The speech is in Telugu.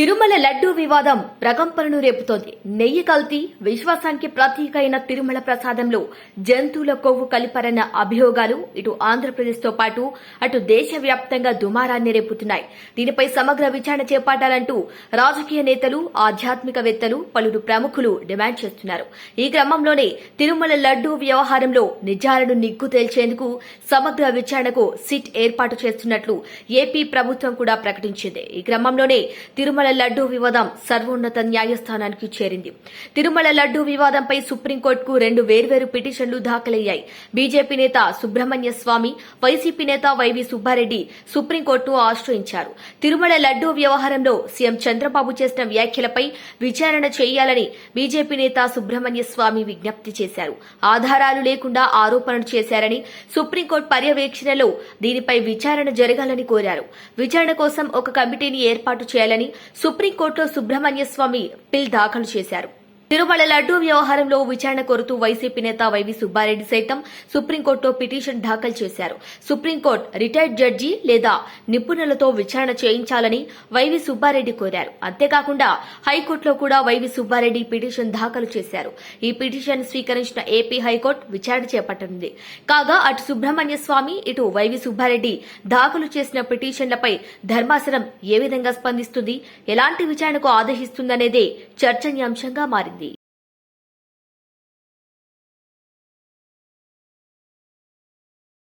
తిరుమల లడ్డూ వివాదం ప్రకంపనను రేపుతోంది. నెయ్యి కల్తీ విశ్వాసానికి ప్రతీక అయిన తిరుమల ప్రసాదంలో జంతువుల కొవ్వు కలిపారన్న అభియోగాలు ఇటు ఆంధ్రప్రదేశ్తో పాటు అటు దేశవ్యాప్తంగా దుమారాన్ని రేపుతున్నాయి. దీనిపై సమగ్ర విచారణ చేపట్టాలంటూ రాజకీయ నేతలు ఆధ్యాత్మికవేత్తలు పలువురు ప్రముఖులు డిమాండ్ చేస్తున్నారు. ఈ క్రమంలోనే తిరుమల లడ్డూ వ్యవహారంలో నిజాలను నిగ్గు తేల్చేందుకు సమగ్ర విచారణకు సిట్ ఏర్పాటు చేస్తున్నట్లు ఏపీ ప్రభుత్వం కూడా ప్రకటించింది. ఈ క్రమంలోనే తిరుమల లడ్డూ వివాదం సర్వోన్నత న్యాయస్థానానికి చేరింది. తిరుమల లడ్డూ వివాదంపై సుప్రీంకోర్టుకు రెండు వేర్వేరు పిటిషన్లు దాఖలయ్యాయి. బీజేపీ నేత సుబ్రహ్మణ్య స్వామి వైసీపీ నేత వైవి సుబ్బారెడ్డి సుప్రీంకోర్టును ఆశ్రయించారు. తిరుమల లడ్డూ వ్యవహారంలో సీఎం చంద్రబాబు చేసిన వ్యాఖ్యలపై విచారణ చేయాలని బీజేపీ నేత సుబ్రహ్మణ్య స్వామి విజ్ఞప్తి చేశారు. ఆధారాలు లేకుండా ఆరోపణలు చేశారని సుప్రీంకోర్టు పర్యవేక్షణలో దీనిపై విచారణ జరగాలని కోరారు. విచారణ కోసం ఒక కమిటీని ఏర్పాటు చేయాలని సుప్రీంకోర్టులో సుబ్రహ్మణ్య స్వామి పిల్ దాఖలు చేశారు. తిరుమల లడ్డూ వ్యవహారంలో విచారణ కోరుతూ వైసీపీ నేత వైవి సుబ్బారెడ్డి సైతం సుప్రీంకోర్టులో పిటిషన్ దాఖలు చేశారు. సుప్రీంకోర్టు రిటైర్డ్ జడ్జి లేదా నిపుణులతో విచారణ చేయించాలని వైవి సుబ్బారెడ్డి కోరారు. అంతేకాకుండా హైకోర్టులో కూడా వైవి సుబ్బారెడ్డి పిటిషన్ దాఖలు చేశారు. ఈ పిటిషన్ స్వీకరించిన ఏపీ హైకోర్టు విచారణ చేపట్టనుంది. కాగా అటు సుబ్రహ్మణ్య స్వామి ఇటు వైవి సుబ్బారెడ్డి దాఖలు చేసిన పిటిషన్లపై ధర్మాసనం ఏ విధంగా స్పందిస్తుంది ఎలాంటి విచారణకు ఆదేశిస్తుందనేదే చర్చనీయాంశంగా మారింది.